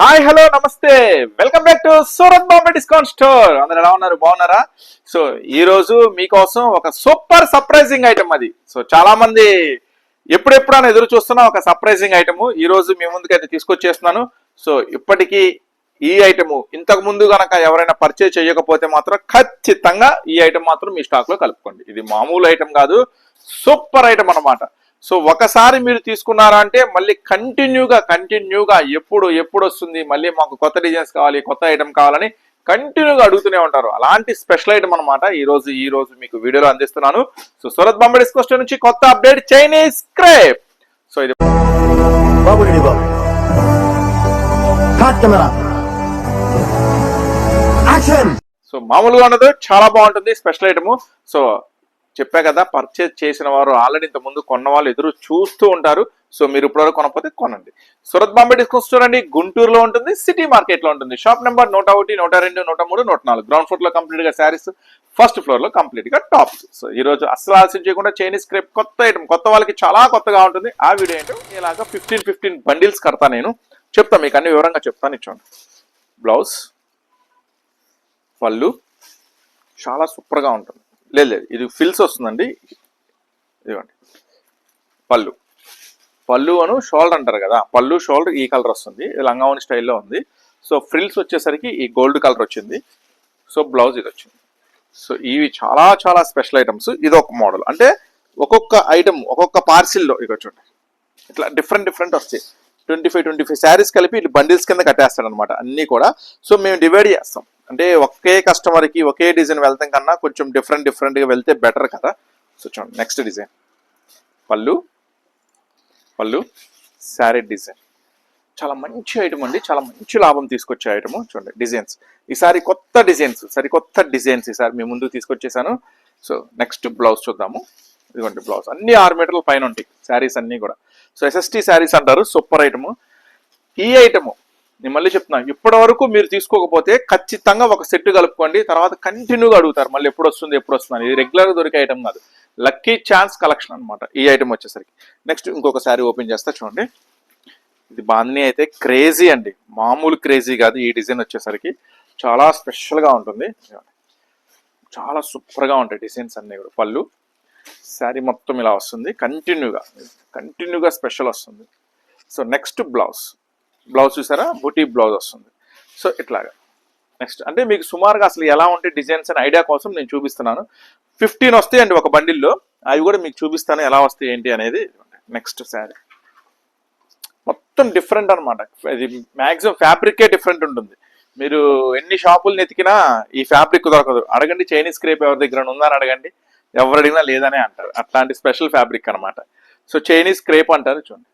Hi hello నమస్తే. Welcome back to Surat Bombay discount store. అందరు ఎలా ఉన్నారు? బాగున్నారా? సో ఈ రోజు మీకోసం ఒక సూపర్ సర్ప్రైజింగ్ ఐటమ్ అది. సో చాలా మంది ఎప్పుడెప్పుడు అని ఎదురు చూస్తున్న ఒక సర్ప్రైజింగ్ ఐటమ్. ఈ రోజు మీ ముందుకైతే తీసుకొచ్చేస్తున్నాను. సో ఇప్పటికీ ఈ ఐటమ్ ఇంతకు ముందు గనక ఎవరైనా పర్చేజ్ చేయకపోతే మాత్రం ఖచ్చితంగా ఈ ఐటమ్ మాత్రం మీ స్టాక్లో కలుపుకోండి. ఇది మామూలు ఐటమ్ కాదు సూపర్ ఐటమ్ అన్నమాట. సో ఒకసారి మీరు తీసుకున్నారా అంటే మళ్ళీ కంటిన్యూగా కంటిన్యూగా ఎప్పుడు ఎప్పుడు వస్తుంది మళ్ళీ మాకు కొత్త డిజైన్స్ కావాలి కొత్త ఐటమ్ కావాలని కంటిన్యూగా అడుగుతూనే ఉంటారు. అలాంటి స్పెషల్ ఐటమ్ అనమాట ఈ రోజు ఈ రోజు మీకు వీడియోలో అందిస్తున్నాను. సో సూరత్ బాంబే డిస్కోస్ట్ నుంచి కొత్త అప్డేట్ చైనీస్ క్రేప్ సో ఇది సో మామూలుగా ఉండదు చాలా బాగుంటుంది స్పెషల్ ఐటమ్ సో చెప్పా కదా పర్చేజ్ చేసిన వారు ఆల్రెడీ ఇంత ముందు కొన్న వాళ్ళు ఎదురు చూస్తూ ఉంటారు. సో మీరు ఇప్పటివరకు కొనకపోతే కొనండి. సూరత్ బాంబే డిస్కౌంట్ స్టోర్ అండి గుంటూరులో ఉంటుంది సిటీ మార్కెట్లో ఉంటుంది. షాప్ నెంబర్ నూట ఒకటి నూట రెండు నూట మూడు నూట నాలుగు. గ్రౌండ్ ఫ్లోర్లో కంప్లీట్గా శారీస్ ఫస్ట్ ఫ్లోర్లో కంప్లీట్గా టాప్స్ సో ఈ రోజు అసలు ఆలస్యం చేయకుండా చైనీస్ క్రేప్ కొత్త ఐటమ్ కొత్త వాళ్ళకి చాలా కొత్తగా ఉంటుంది. ఆ వీడియో ఏంటో ఇలాగ ఫిఫ్టీన్ ఫిఫ్టీన్ బండిల్స్ కడతా నేను. చెప్తాను మీకు అన్ని వివరంగా చెప్తాను ఇచ్చోండి బ్లౌజ్ పళ్ళు చాలా సూపర్గా ఉంటుంది. లేదు లేదు. ఇది ఫిల్స్ వస్తుందండి. ఇదిగోండి. పళ్ళు. పళ్ళు అను షోల్డర్ అంటారు కదా. పళ్ళు షోల్డర్ ఈ కలర్ వస్తుంది. ఇది లంగావని స్టైల్లో ఉంది. సో ఫ్రిల్స్ వచ్చేసరికి ఈ గోల్డ్ కలర్ వచ్చింది. సో బ్లౌజ్ ఇది వచ్చింది. సో ఇవి చాలా చాలా స్పెషల్ ఐటమ్స్. ఇది ఒక మోడల్. అంటే ఒక్కొక్క ఐటమ్ ఒక్కొక్క పార్సిల్లో ఇక చూడండి. ఇట్లా డిఫరెంట్ డిఫరెంట్ వస్తాయి. Twenty five twenty five saris కలిపి ఇట్లా బండిల్స్ కింద కట్టేస్తాడనమాట అన్నీ కూడా. సో మేము డివైడ్ చేస్తాం. అంటే ఒకే కస్టమర్కి ఒకే డిజైన్ వెళ్తాం కన్నా కొంచెం డిఫరెంట్ డిఫరెంట్గా వెళ్తే బెటర్ కదా. సో చూడండి నెక్స్ట్ డిజైన్ పళ్ళు. పళ్ళు. శారీ డిజైన్ చాలా మంచి ఐటమ్ అండి. చాలా మంచి లాభం తీసుకొచ్చే ఐటమ్ చూడండి డిజైన్స్ ఈసారి కొత్త డిజైన్స్ సరికొత్త డిజైన్స్ ఈసారి మీ ముందు తీసుకొచ్చేసాను. సో నెక్స్ట్ బ్లౌజ్ చూద్దాము. ఇదిగోండి బ్లౌజ్ అన్ని ఆరు మీటర్ల పైన ఉంటాయి. శారీస్ అన్నీ కూడా. సో ఎస్ఎస్టీ శారీస్ అంటారు. సూపర్ ఐటమ్ ఈ ఐటమ్ నేను మళ్ళీ చెప్తున్నా ఇప్పటి వరకు మీరు తీసుకోకపోతే ఖచ్చితంగా ఒక సెట్ కలుపుకోండి తర్వాత కంటిన్యూగా అడుగుతారు మళ్ళీ ఎప్పుడు వస్తుంది ఎప్పుడు వస్తుంది ఇది రెగ్యులర్గా దొరికే ఐటమ్ కాదు. లక్కీ ఛాన్స్ కలెక్షన్ అన్నమాట ఈ ఐటమ్ వచ్చేసరికి. నెక్స్ట్ ఇంకొక శారీ ఓపెన్ చేస్తా చూడండి. ఇది బాందిని అయితే క్రేజీ అండి. మామూలు క్రేజీ కాదు ఈ డిజైన్ వచ్చేసరికి. చాలా స్పెషల్గా ఉంటుంది. చాలా సూపర్గా ఉంటాయి డిజైన్స్ అన్నీ కూడా. పళ్ళు శారీ మొత్తం ఇలా వస్తుంది. కంటిన్యూగా కంటిన్యూగా స్పెషల్ వస్తుంది. సో నెక్స్ట్ బ్లౌజ్ బ్లౌజ్ చూసారా? బుటీ బ్లౌజ్ వస్తుంది. సో ఇట్లాగా. నెక్స్ట్ అంటే మీకు సుమారుగా అసలు ఎలా ఉంటే డిజైన్స్ అని ఐడియా కోసం నేను చూపిస్తున్నాను. ఫిఫ్టీన్ వస్తాయి అండి ఒక బండిల్లో. అవి కూడా మీకు చూపిస్తాను ఎలా వస్తాయి ఏంటి అనేది. నెక్స్ట్ శారీ. మొత్తం డిఫరెంట్ అనమాట ఇది మ్యాక్సిమం ఫ్యాబ్రికే డిఫరెంట్ ఉంటుంది. మీరు ఎన్ని షాపులు ఎతికినా ఈ ఫ్యాబ్రిక్ దొరకదు. అడగండి చైనీస్ క్రేప్ ఎవరి దగ్గర ఉందని అడగండి. ఎవరు అడిగినా లేదనే అంటారు. అట్లాంటి స్పెషల్ ఫ్యాబ్రిక్ అన్నమాట. సో చైనీస్ క్రేప్ అంటారు చూడండి.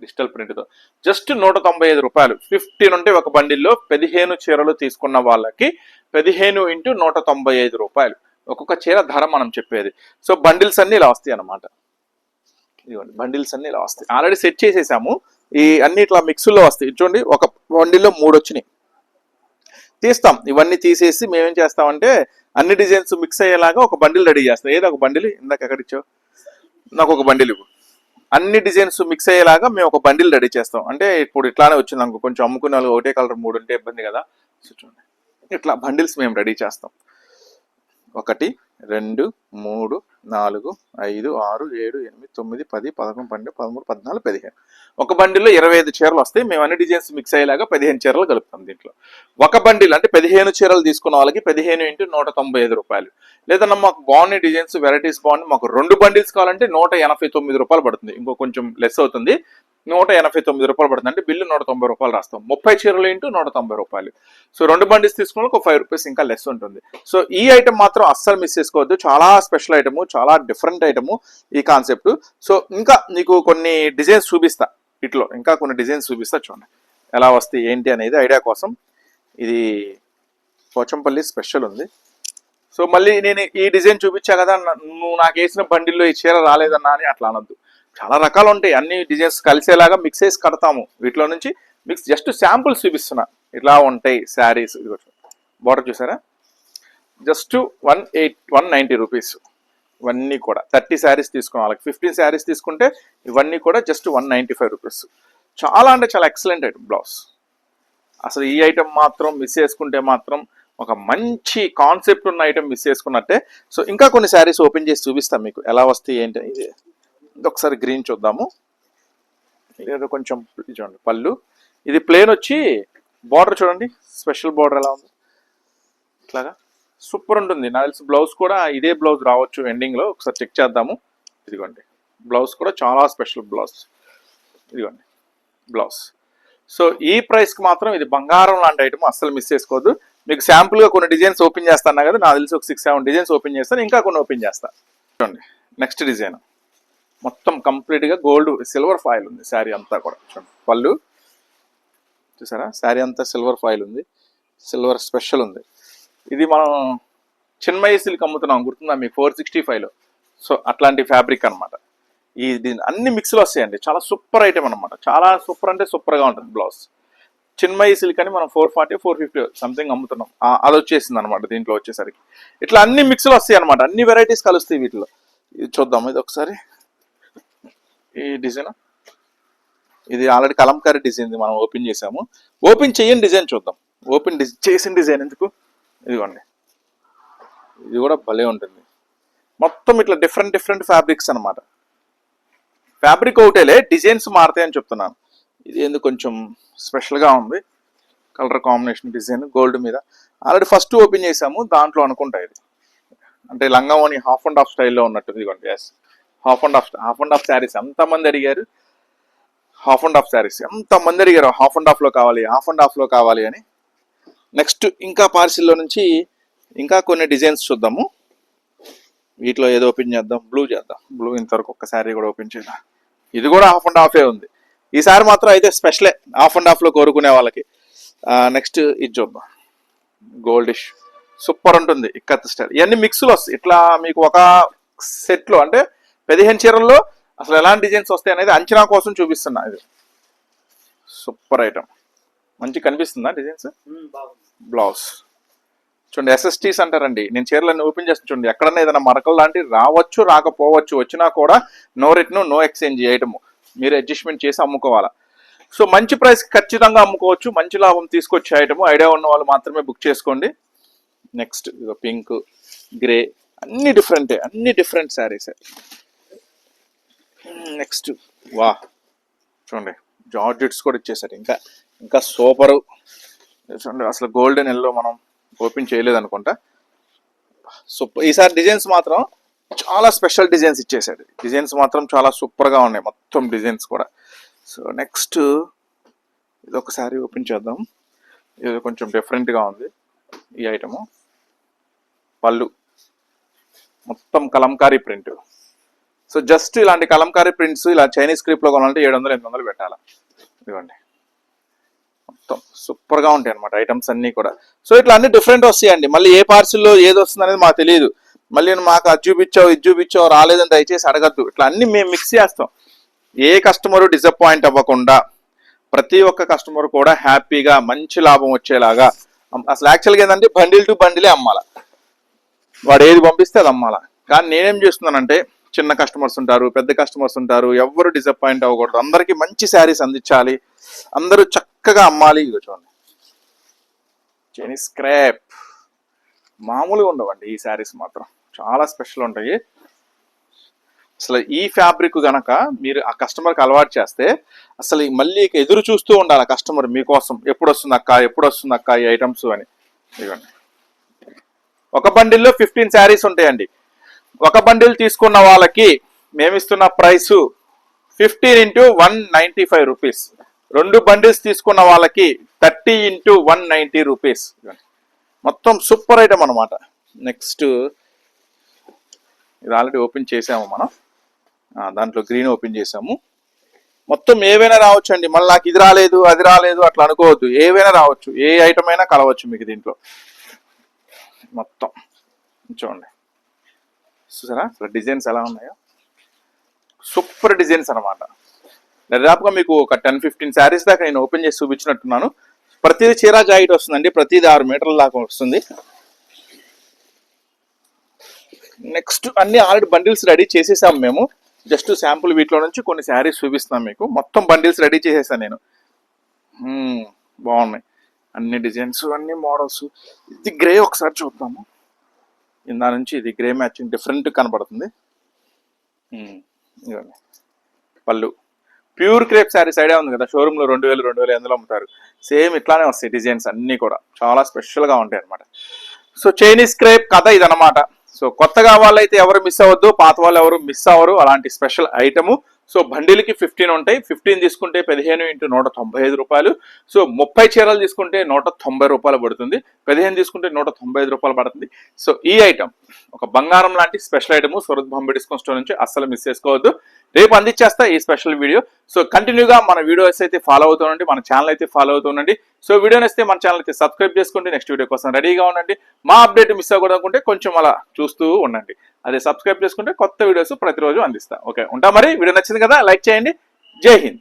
డిజిటల్ ప్రింట్తో. జస్ట్ నూట తొంభై ఐదు రూపాయలు. ఫిఫ్టీన్ ఉంటే ఒక బండిల్లో పదిహేను చీరలు తీసుకున్న వాళ్ళకి పదిహేను ఇంటూ నూట తొంభై ఐదు రూపాయలు. ఒక్కొక్క చీర ధర మనం చెప్పేది. సో బండిల్స్ అన్ని ఇలా వస్తాయి అన్నమాట. ఇదిగోండి బండిల్స్ అన్ని ఇలా వస్తాయి. ఆల్రెడీ సెట్ చేసేసాము. ఈ అన్ని ఇట్లా మిక్స్లో వస్తాయి. చూడండి ఒక బండిల్లో మూడు వచ్చినాయి. తీస్తాం. ఇవన్నీ తీసేసి మేమేం చేస్తామంటే అన్ని డిజైన్స్ మిక్స్ అయ్యేలాగా ఒక బండిల్ రెడీ చేస్తాం. ఏదో ఒక బండిల్? ఇందాక ఎక్కడ నాకు ఒక బండిల్ ఇవ్వు. అన్ని డిజైన్స్ మిక్స్ అయ్యేలాగా మేము ఒక బండిల్ రెడీ చేస్తాం. అంటే ఇప్పుడు ఇట్లానే వచ్చింది అనుకో కొంచెం అమ్ముకునే వాళ్ళు ఒకటే కలర్ మూడు ఉంటే ఇబ్బంది కదా. చూడండి. ఇట్లా బండిల్స్ మేము రెడీ చేస్తాం. ఒకటి రెండు మూడు నాలుగు ఐదు ఆరు ఏడు ఎనిమిది తొమ్మిది పది పదకొండు పన్నెండు పదమూడు పద్నాలుగు పదిహేను. ఒక బండిల్లో ఇరవై ఐదు చీరలు వస్తాయి. మేము అన్ని డిజైన్స్ మిక్స్ అయ్యేలాగా పదిహేను చీరలు కలుపుతాం దీంట్లో. ఒక బండిల్ అంటే పదిహేను చీరలు తీసుకున్న వాళ్ళకి పదిహేను ఇంటూ నూట తొంభై ఐదు రూపాయలు. లేదన్నా మాకు బాగున్నాయి డిజైన్స్ వెరైటీస్ బాగున్నాయి మాకు రెండు బండిల్స్ కావాలంటే నూట ఎనభై తొమ్మిది రూపాయలు పడుతుంది. ఇంకో కొంచెం లెస్ అవుతుంది. నూట ఎనభై తొమ్మిది రూపాయలు పడుతుంది బిల్లు నూట తొంభై రూపాయలు రాస్తాం. ముప్పై చీరలు ఇంటూ నూట తొంభై రూపాయలు. సో రెండు బండిల్స్ తీసుకున్న ఒక ఫైవ్ రూపీస్ ఇంకా లెస్ ఉంటుంది. సో ఈ ఐటమ్ మాత్రం అస్సలు మిస్ చేసుకోవద్దు. చాలా స్పెషల్ ఐటమ్ చాలా డిఫరెంట్ ఐటమ్ ఈ కాన్సెప్ట్ సో ఇంకా నీకు కొన్ని డిజైన్స్ చూపిస్తా. ఇట్లో ఇంకా కొన్ని డిజైన్స్ చూపిస్తా చూడండి. ఎలా వస్తాయి ఏంటి అనేది ఐడియా కోసం ఇది పోచంపల్లి స్పెషల్ ఉంది. సో మళ్ళీ నేను ఈ డిజైన్ చూపించా కదా నువ్వు నాకు వేసిన బండిల్లో ఈ చీర రాలేదన్నా అని అట్లా అనొద్దు. చాలా రకాలు ఉంటాయి. అన్ని డిజైన్స్ కలిసేలాగా మిక్స్ చేసి కడతాము. వీటిలో నుంచి మిక్స్ జస్ట్ శాంపుల్స్ చూపిస్తున్నా. ఇట్లా ఉంటాయి శారీస్. బార్డర్ చూసారా? Just one eight one ninety rupees ఇవన్నీ కూడా. థర్టీ శారీస్ తీసుకున్న. వాళ్ళకి ఫిఫ్టీన్ శారీస్ తీసుకుంటే ఇవన్నీ కూడా just one ninety five rupees చాలా అంటే చాలా ఎక్సలెంట్ ఐటమ్ బ్లౌజ్ అసలు ఈ ఐటమ్ మాత్రం మిస్ చేసుకుంటే మాత్రం ఒక మంచి కాన్సెప్ట్ ఉన్న ఐటమ్ మిస్ చేసుకున్నట్టే. సో ఇంకా కొన్ని శారీస్ ఓపెన్ చేసి చూపిస్తాం మీకు. ఎలా వస్తాయి ఏంటి? ఇది ఒకసారి గ్రీన్ చూద్దాము. ఇదేదో కొంచెం చూడండి పళ్ళు. ఇది ప్లేన్ వచ్చి బార్డర్ చూడండి స్పెషల్ బార్డర్ ఎలా ఉంది? ఇట్లాగా? సూపర్ ఉంటుంది. నాకు తెలిసి బ్లౌజ్ కూడా ఇదే బ్లౌజ్ రావచ్చు ఎండింగ్లో ఒకసారి చెక్ చేద్దాము. ఇదిగోండి. బ్లౌజ్ కూడా చాలా స్పెషల్ బ్లౌజ్ ఇదిగోండి. బ్లౌజ్ సో ఈ ప్రైస్కి మాత్రం ఇది బంగారం లాంటి ఐటమ్ అస్సలు మిస్ చేసుకోవద్దు. మీకు శాంపుల్గా కొన్ని డిజైన్స్ ఓపెన్ చేస్తాను కదా నాకు తెలిసి ఒక సిక్స్ సెవెన్ డిజైన్స్ ఓపెన్ చేస్తాను ఇంకా కొన్ని ఓపెన్ చేస్తాను చూడండి. నెక్స్ట్ డిజైన్ మొత్తం కంప్లీట్గా గోల్డ్ సిల్వర్ ఫాయిల్ ఉంది శారీ అంతా కూడా. చూడండి పళ్ళు. చూసారా? శారీ అంతా సిల్వర్ ఫాయిల్ ఉంది సిల్వర్ స్పెషల్ ఉంది. ఇది మనం చిన్మయి సిల్క్ అమ్ముతున్నాం గుర్తుందా మీకు? ఫోర్ సిక్స్టీ ఫైవ్లో సో అట్లాంటి ఫ్యాబ్రిక్ అన్నమాట. ఈ దీని అన్ని మిక్స్లు వస్తాయండి. చాలా సూపర్ ఐటమ్ అనమాట చాలా సూపర్ అంటే సూపర్గా ఉంటుంది బ్లౌజ్ చిన్మయి సిల్క్ అని మనం four forty four fifty something అమ్ముతున్నాం. అది వచ్చేసింది అనమాట దీంట్లో వచ్చేసరికి. ఇట్లా అన్ని మిక్స్లు వస్తాయి అనమాట అన్ని వెరైటీస్ కలుస్తాయి వీటిలో. ఇది చూద్దాం ఇది ఒకసారి. ఈ డిజైన్? ఇది ఆల్రెడీ కలంకారీ డిజైన్ మనం ఓపెన్ చేసాము. ఓపెన్ చేయని డిజైన్ చూద్దాం. ఓపెన్ చేసిన డిజైన్ ఎందుకు? ఇదిగోండి. ఇది కూడా భలే ఉంటుంది. మొత్తం ఇట్లా డిఫరెంట్ డిఫరెంట్ ఫ్యాబ్రిక్స్ అన్నమాట. ఫ్యాబ్రిక్ ఒకటేలే డిజైన్స్ మారుతాయని చెప్తున్నాను. ఇది ఎందుకు కొంచెం స్పెషల్గా ఉంది? కలర్ కాంబినేషన్ డిజైన్ గోల్డ్ మీద. ఆల్రెడీ ఫస్ట్ ఓపెన్ చేసాము దాంట్లో అనుకుంటా ఇది. అంటే లంగావోని హాఫ్ అండ్ హాఫ్ స్టైల్లో ఉన్నట్టు ఇదిగోండి yes half and half half and half saris ఎంతమంది అడిగారు? హాఫ్ అండ్ హాఫ్ శారీస్ ఎంతమంది అడిగారు? హాఫ్ అండ్ హాఫ్లో కావాలి హాఫ్ అండ్ హాఫ్లో కావాలి అని. నెక్స్ట్ ఇంకా పార్సిల్లో నుంచి ఇంకా కొన్ని డిజైన్స్ చూద్దాము. వీటిలో ఏదో ఓపెన్ చేద్దాం బ్లూ చేద్దాం. బ్లూ ఇంతవరకు ఒక్క శారీ కూడా ఓపెన్ చేద్దాం ఇది కూడా హాఫ్ అండ్ హాఫే ఉంది. ఈసారి మాత్రం అయితే స్పెషలే హాఫ్ అండ్ హాఫ్లో కోరుకునే వాళ్ళకి. నెక్స్ట్ ఇది చూద్దాం. గోల్డిష్ సూపర్ ఉంటుంది. ఇక్కత్ స్టైల్ ఇవన్నీ మిక్స్లు వస్తాయి. ఇట్లా మీకు ఒక సెట్లో అంటే పదిహేను చీరల్లో అసలు ఎలాంటి డిజైన్స్ వస్తాయి అనేది అంచనా కోసం చూపిస్తున్నా ఇది. Super item. మంచి కనిపిస్తుందా డిజైన్స్? బ్లౌజ్. చూడండి ఎస్ఎస్టీస్ అంటారండి. నేను చీరలన్నీ ఓపెన్ చేస్తాను చూడండి. ఎక్కడన్నా ఏదైనా మరకలు లాంటివి రావచ్చు రాకపోవచ్చు వచ్చినా కూడా no return no exchange item మీరు అడ్జస్ట్మెంట్ చేసి అమ్ముకోవాలా. సో మంచి ప్రైస్ ఖచ్చితంగా అమ్ముకోవచ్చు మంచి లాభం తీసుకొచ్చే ఐటమ్ ఐడియా ఉన్న వాళ్ళు మాత్రమే బుక్ చేసుకోండి. నెక్స్ట్ పింక్ గ్రే అన్ని డిఫరెంటే అన్ని డిఫరెంట్ శారీస్ Hmm, నెక్స్ట్ వా చూడండి. జార్జెట్స్ కూడా ఇచ్చేసారు ఇంకా ఇంకా సూపరు. చూడండి అసలు గోల్డెన్ ఎల్లో మనం ఓపెన్ చేయలేదు అనుకుంటా. సూపర్. ఈసారి డిజైన్స్ మాత్రం చాలా స్పెషల్ డిజైన్స్ ఇచ్చేసాడు. డిజైన్స్ మాత్రం చాలా సూపర్గా ఉన్నాయి. మొత్తం డిజైన్స్ కూడా. సో నెక్స్ట్ ఇది ఒకసారి ఓపెన్ చేద్దాం. ఇది కొంచెం డిఫరెంట్గా ఉంది. ఈ ఐటము పళ్ళు. మొత్తం కలంకారీ ప్రింట్. సో జస్ట్ ఇలాంటి కలంకారీ ప్రింట్స్ ఇలా చైనీస్ స్క్రిప్ట్లో కొనాలంటే ఏడు వందలు ఎనిమిది వందలు పెట్టాలి? ఇదిగోండి. మొత్తం సూపర్గా ఉంటాయి అనమాట ఐటమ్స్ అన్నీ కూడా. సో ఇట్లా అన్ని డిఫరెంట్ వస్తాయండి. మళ్ళీ ఏ పార్సిల్లో ఏది వస్తుంది అనేది మాకు తెలియదు. మళ్ళీ మాకు అది చూపించావు ఇది చూపించావు రాలేదని దయచేసి అడగద్దు. ఇట్లా అన్ని మేము మిక్స్ చేస్తాం. ఏ కస్టమరు డిసప్పాయింట్ అవ్వకుండా ప్రతి ఒక్క కస్టమర్ కూడా హ్యాపీగా మంచి లాభం వచ్చేలాగా అసలు యాక్చువల్గా ఏంటంటే బండిల్ టు బండిలే అమ్మాల. వాడు ఏది పంపిస్తే అది అమ్మాల. కానీ నేనేం చేస్తున్నానంటే చిన్న కస్టమర్స్ ఉంటారు పెద్ద కస్టమర్స్ ఉంటారు ఎవ్వరు డిసప్పాయింట్ అవ్వకూడదు. అందరికీ మంచి శారీస్ అందించాలి. అందరూ చక్కగా అమ్మాలి. ఇదిగో చూడండి. చైనీస్ స్క్రాప్ మామూలుగా ఉండవండి ఈ శారీస్ మాత్రం. చాలా స్పెషల్ ఉంటాయి. అసలు ఈ ఫ్యాబ్రిక్ గనక మీరు ఆ కస్టమర్కి అలవాటు చేస్తే అసలు మళ్ళీ ఎదురు చూస్తూ ఉండాలి ఆ కస్టమర్ మీకోసం. ఎప్పుడు వస్తుంది అక్క? ఎప్పుడు వస్తుంది అక్క ఈ ఐటమ్స్ అని? ఇదిగోండి. ఒక బండిల్లో ఫిఫ్టీన్ శారీస్ ఉంటాయండి. ఒక బండిల్ తీసుకున్న వాళ్ళకి మేమిస్తున్న price fifteen into one ninety five rupees. రెండు బండిల్స్ తీసుకున్న వాళ్ళకి thirty into one ninety rupees. మొత్తం సూపర్ ఐటమ్ అనమాట నెక్స్ట్ ఇది ఆల్రెడీ ఓపెన్ చేసాము మనం. దాంట్లో గ్రీన్ ఓపెన్ చేసాము. మొత్తం ఏవైనా రావచ్చు అండి. మళ్ళీ నాకు ఇది రాలేదు అది రాలేదు అట్లా అనుకోవద్దు. ఏవైనా రావచ్చు. ఏ ఐటమ్ అయినా కలవచ్చు మీకు దీంట్లో. మొత్తం. చూడండి. చూసారా? అసలు డిజైన్స్ ఎలా ఉన్నాయో? సూపర్ డిజైన్స్ అనమాట దాదాపుగా మీకు ఒక టెన్ ఫిఫ్టీన్ శారీస్ దాకా నేను ఓపెన్ చేసి చూపించినట్టున్నాను. ప్రతిదీ చీరా జాయిట్ వస్తుందండి. ప్రతిదీ ఆరు మీటర్ల దాకా వస్తుంది. నెక్స్ట్ అన్ని ఆల్రెడీ బండిల్స్ రెడీ చేసేసాం మేము. జస్ట్ శాంపుల్ వీటిలో నుంచి కొన్ని శారీస్ చూపిస్తున్నాం మీకు. మొత్తం బండిల్స్ రెడీ చేసేసాను నేను. బాగున్నాయి. అన్ని డిజైన్స్ అన్ని మోడల్స్. ఇది గ్రే ఒకసారి చూద్దాము. ఇందా నుంచి ఇది గ్రే మ్యాచింగ్ డిఫరెంట్ కనబడుతుంది. ఉమ్, ఇదిగోండి. పళ్ళు. ప్యూర్ క్రేప్ శారీ సైడే ఉంది కదా షోరూంలో రెండు వేలు రెండు వేలు ఎందులో అమ్ముతారు. సేమ్ ఇట్లానే వస్తాయి డిజైన్స్ అన్నీ కూడా. చాలా స్పెషల్గా ఉంటాయి అన్నమాట. సో చైనీస్ క్రేప్ కథ ఇదనమాట సో కొత్తగా వాళ్ళైతే ఎవరు మిస్ అవ్వద్దు పాత వాళ్ళు ఎవరు మిస్ అవ్వరు. అలాంటి స్పెషల్ ఐటము సో బండిల్కి ఫిఫ్టీన్ ఉంటాయి. ఫిఫ్టీన్ తీసుకుంటే పదిహేను ఇంటూ నూట తొంభై ఐదు రూపాయలు. సో ముప్పై చీరలు తీసుకుంటే నూట తొంభై రూపాయలు పడుతుంది. పదిహేను తీసుకుంటే నూట తొంభై ఐదు రూపాయలు పడుతుంది. సో ఈ ఐటమ్ ఒక బంగారం లాంటి special item Surat Bombay discount store నుంచి అస్సలు మిస్ చేసుకోవద్దు. రేపు అందించేస్తా ఈ స్పెషల్ వీడియో సో కంటిన్యూగా మన వీడియోస్ అయితే ఫాలో అవుతుండండి మన ఛానల్ అయితే ఫాలో అవుతుండండి సో వీడియో నచ్చితే మన ఛానల్ అయితే సబ్స్క్రైబ్ చేసుకోండి. నెక్స్ట్ వీడియో కోసం రెడీగా ఉండండి. మా అప్డేట్ మిస్ అవ్వకూడదు అనుకుంటే కొంచెం అలా చూస్తూ ఉండండి. అదే సబ్స్క్రైబ్ చేసుకుంటే కొత్త వీడియోస్ ప్రతిరోజు అందిస్తా. ఓకే ఉంటా మరి? వీడియో నచ్చింది కదా లైక్ చేయండి. జై హింద్.